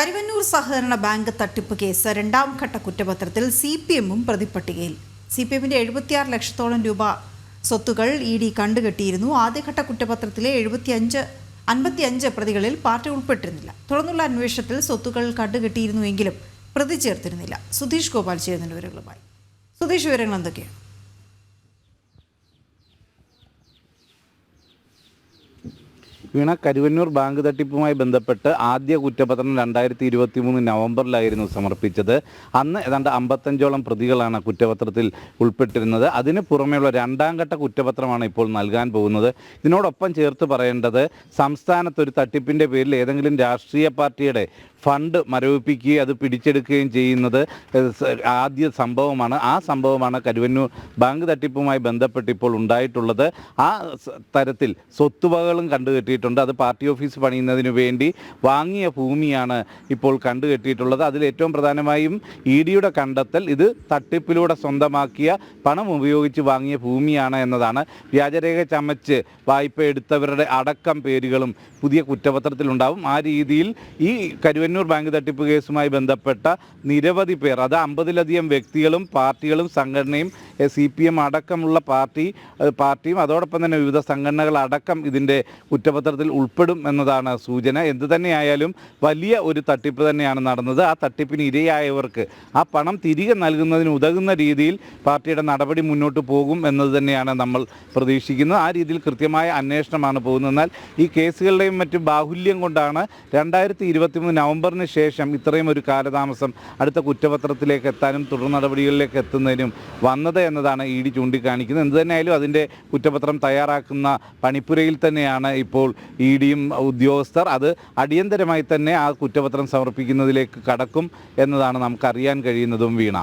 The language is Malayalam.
കരുവന്നൂർ സഹകരണ ബാങ്ക് തട്ടിപ്പ് കേസ് രണ്ടാം ഘട്ട കുറ്റപത്രത്തിൽ സി പി എമ്മും പ്രതിപ്പട്ടികയിൽ. സി പി എമ്മിന്റെ എഴുപത്തിയാറ് ലക്ഷത്തോളം രൂപ സ്വത്തുകൾ ഇ ഡി കണ്ടുകെട്ടിയിരുന്നു. ആദ്യഘട്ട കുറ്റപത്രത്തിലെ എഴുപത്തിയഞ്ച് അൻപത്തിയഞ്ച് പ്രതികളിൽ പാർട്ടി ഉൾപ്പെട്ടിരുന്നില്ല. തുടർന്നുള്ള അന്വേഷണത്തിൽ സ്വത്തുക്കൾ കണ്ടുകെട്ടിയിരുന്നുവെങ്കിലും പ്രതി ചേർത്തിരുന്നില്ല. സുധീഷ് ഗോപാൽ ചേരുന്ന വിവരങ്ങളുമായി. സുധീഷ് വിവരങ്ങൾ എന്തൊക്കെയാണ്? വീണ കരുവന്നൂർ ബാങ്ക് തട്ടിപ്പുമായി ബന്ധപ്പെട്ട് ആദ്യ കുറ്റപത്രം രണ്ടായിരത്തി ഇരുപത്തി മൂന്ന് നവംബറിലായിരുന്നു സമർപ്പിച്ചത്. അന്ന് ഏതാണ്ട് അമ്പത്തഞ്ചോളം പ്രതികളാണ് കുറ്റപത്രത്തിൽ ഉൾപ്പെട്ടിരുന്നത്. അതിന് പുറമെയുള്ള രണ്ടാം ഘട്ട കുറ്റപത്രമാണ് ഇപ്പോൾ നൽകാൻ പോകുന്നത്. ഇതിനോടൊപ്പം ചേർത്ത് പറയേണ്ടത് സംസ്ഥാനത്ത് ഒരു തട്ടിപ്പിന്റെ പേരിൽ ഏതെങ്കിലും രാഷ്ട്രീയ പാർട്ടിയുടെ ഫണ്ട് മരവിപ്പിക്കുകയും അത് പിടിച്ചെടുക്കുകയും ചെയ്യുന്നത് ആദ്യ സംഭവമാണ്. ആ സംഭവമാണ് കരുവന്നൂർ ബാങ്ക് തട്ടിപ്പുമായി ബന്ധപ്പെട്ട് ഇപ്പോൾ ഉണ്ടായിട്ടുള്ളത്. ആ തരത്തിൽ സ്വത്തുവകകളും കണ്ടുകെട്ടിയിട്ടുണ്ട്. അത് പാർട്ടി ഓഫീസ് പണിയുന്നതിന് വേണ്ടി വാങ്ങിയ ഭൂമിയാണ് ഇപ്പോൾ കണ്ടുകെട്ടിയിട്ടുള്ളത്. അതിൽ ഏറ്റവും പ്രധാനമായും ഇ ഡിയുടെ കണ്ടെത്തൽ ഇത് തട്ടിപ്പിലൂടെ സ്വന്തമാക്കിയ പണം ഉപയോഗിച്ച് വാങ്ങിയ ഭൂമിയാണ് എന്നതാണ്. വ്യാജരേഖ ചമച്ച് വായ്പ എടുത്തവരുടെ അടക്കം പേരുകളും പുതിയ കുറ്റപത്രത്തിലുണ്ടാവും. ആ രീതിയിൽ ഈ കരുവന്നൂർ ബാങ്ക് തട്ടിപ്പ് കേസുമായി ബന്ധപ്പെട്ട നിരവധി പേർ അത് അമ്പതിലധികം വ്യക്തികളും പാർട്ടികളും സംഘടനയും സി പി എം അടക്കമുള്ള പാർട്ടി പാർട്ടിയും അതോടൊപ്പം തന്നെ വിവിധ സംഘടനകൾ അടക്കം ഇതിന്റെ കുറ്റപത്രത്തിൽ ഉൾപ്പെടും എന്നതാണ് സൂചന. എന്തു തന്നെയായാലും വലിയ ഒരു തട്ടിപ്പ് തന്നെയാണ് നടന്നത്. ആ തട്ടിപ്പിന് ഇരയായവർക്ക് ആ പണം തിരികെ നൽകുന്നതിന് ഉതകുന്ന രീതിയിൽ പാർട്ടിയുടെ നടപടി മുന്നോട്ട് പോകും എന്നത് തന്നെയാണ് നമ്മൾ പ്രതീക്ഷിക്കുന്നത്. ആ രീതിയിൽ കൃത്യമായ അന്വേഷണമാണ് പോകുന്നത്. എന്നാൽ ഈ കേസുകളുടെയും മറ്റും ബാഹുല്യം കൊണ്ടാണ് രണ്ടായിരത്തി ഇരുപത്തി മൂന്ന് നവംബറിന് ശേഷം ഇത്രയും ഒരു കാലതാമസം അടുത്ത കുറ്റപത്രത്തിലേക്ക് എത്താനും തുടർ നടപടികളിലേക്ക് എത്തുന്നതിനും വന്നത് എന്നതാണ് ഇ ഡി ചൂണ്ടിക്കാണിക്കുന്നത്. എന്ത് തന്നെയായാലും അതിന്റെ കുറ്റപത്രം തയ്യാറാക്കുന്ന പണിപ്പുരയിൽ തന്നെയാണ് ഇപ്പോൾ ഇ ഡിയും ഉദ്യോഗസ്ഥർ. അത് അടിയന്തരമായി തന്നെ ആ കുറ്റപത്രം സമർപ്പിക്കുന്നതിലേക്ക് കടക്കും എന്നതാണ് നമുക്കറിയാൻ കഴിയുന്നതും വീണ.